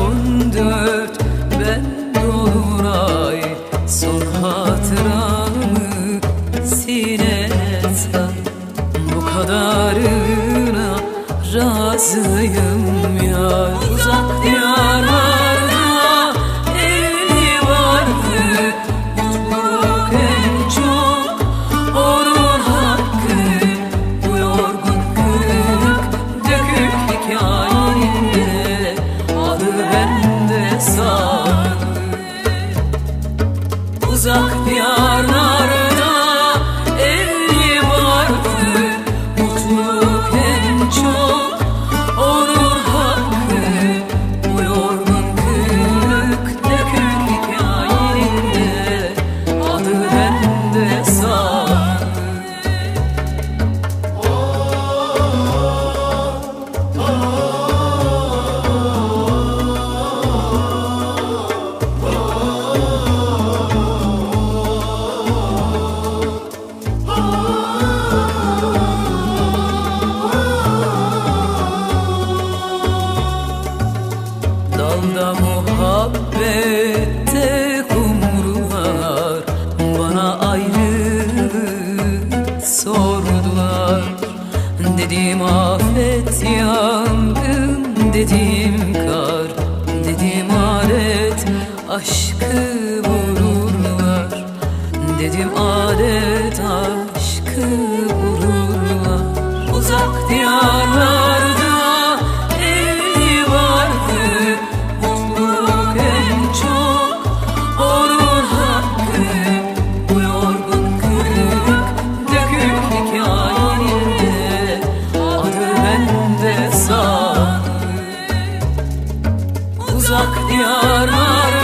on dört ben doluray Son hatıramı sine Bu kadarına razıyım. Dedim afet yangın Dedim kar Dedim adet Aşkı vururlar. Dedim adet adet ah. uzak diyara